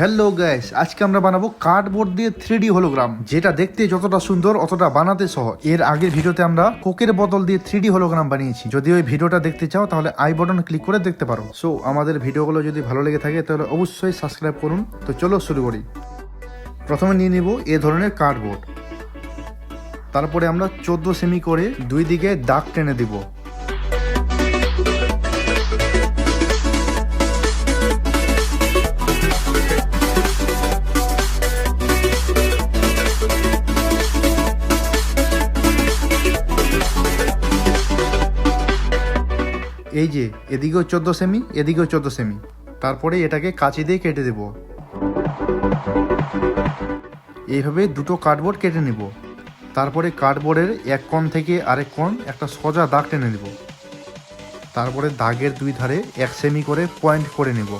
Hello guys আজকে আমরা বানাবো কার্ডবোর্ড দিয়ে থ্রি হলোগ্রাম যেটা দেখতে যতটা সুন্দর, অতটা বানাতে সহজ। এর আগের ভিডিওতে আমরা কোকের বোতল দিয়ে থ্রি হলোগ্রাম বানিয়েছি। যদি ওই ভিডিওটা দেখতে চাও, তাহলে আই বটন ক্লিক করে দেখতে পারো। সো আমাদের ভিডিওগুলো যদি ভালো লেগে থাকে, তাহলে অবশ্যই সাবস্ক্রাইব করুন। তো চলো শুরু করি। প্রথমে নিয়ে নিব এ ধরনের কার্ডবোর্ড তারপরে আমরা চোদ্দ সেমি করে দুই দিকে দাগ টেনে দিব। এই যে, এদিকেও চোদ্দ সেমি, এদিকেও চোদ্দ সেমি। তারপরে এটাকে কাঁচি দিয়ে কেটে দেব। এইভাবে দুটো কার্ডবোর্ড কেটে নিব। তারপরে কার্ডবোর্ডের এক কোণ থেকে আরেক কোণ একটা সোজা দাগ টেনে নেব। তারপরে দাগের দুই ধারে এক সেমি করে পয়েন্ট করে নেব।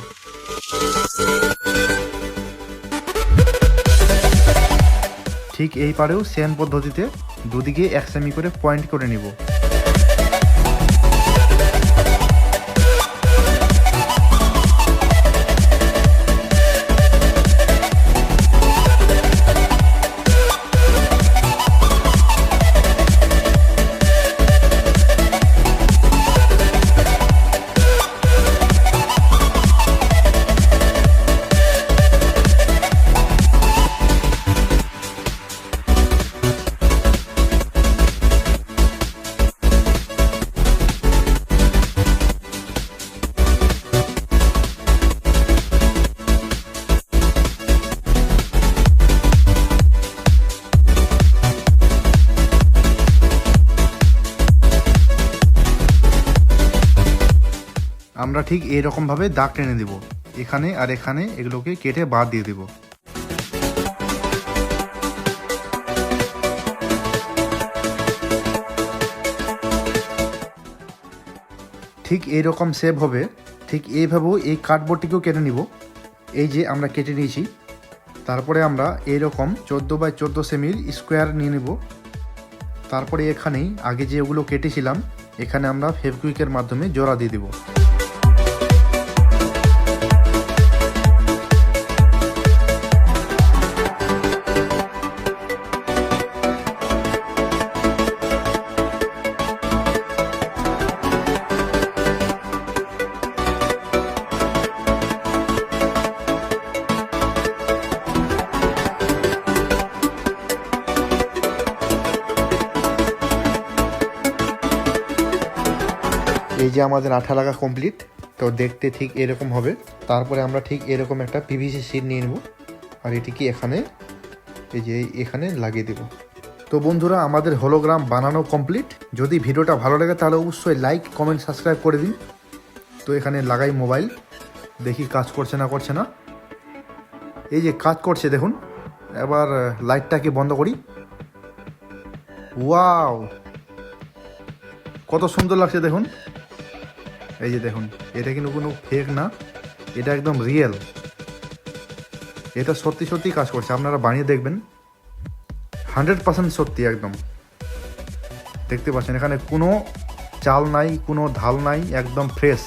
ঠিক এই পারেও সেম পদ্ধতিতে দুদিকে এক সেমি করে পয়েন্ট করে নিব। আমরা ঠিক এইরকমভাবে দাগ টেনে দেব। এখানে আর এখানে এগুলোকে কেটে বাদ দিয়ে দেব। ঠিক এইরকম সেভ হবে। ঠিক এইভাবেও এই কার্ডবোর্ডটিকেও কেটে নিব। এই যে আমরা কেটে নিয়েছি। তারপরে আমরা এইরকম চোদ্দ বাই চোদ্দ সেমির স্কোয়ার নিয়ে নেব। তারপরে এখানেই আগে যে ওগুলো কেটেছিলাম, এখানে আমরা ফেবকুইকের মাধ্যমে জোড়া দিয়ে দেবো। এই যে আমাদের আঠা লাগা কমপ্লিট তো দেখতে ঠিক এরকম হবে। তারপরে আমরা ঠিক এরকম একটা পিভিসি সিট নিয়ে নেব। আর এটিকে এখানে? এই যে এখানে লাগিয়ে দেব। তো বন্ধুরা, আমাদের হলোগ্রাম বানানো কমপ্লিট যদি ভিডিওটা ভালো লাগে, তাহলে অবশ্যই লাইক কমেন্ট সাবস্ক্রাইব করে দিন। তো এখানে লাগাই মোবাইল দেখি কাজ করছে না করছে না। এই যে কাজ করছে, দেখুন। এবার লাইটটাকে বন্ধ করি। ওয়াও কত সুন্দর লাগছে, দেখুন। এই যে দেখুন, এটা কিন্তু কোনো ফেক না, এটা একদম রিয়েল এটা সত্যি সত্যি কাজ করছে, আপনারা বানিয়ে দেখবেন। হান্ড্রেড পার্সেন্ট সত্যি একদম। দেখতে পাচ্ছেন, এখানে কোনো চাল নাই, কোনো ঢাল নাই, একদম ফ্রেশ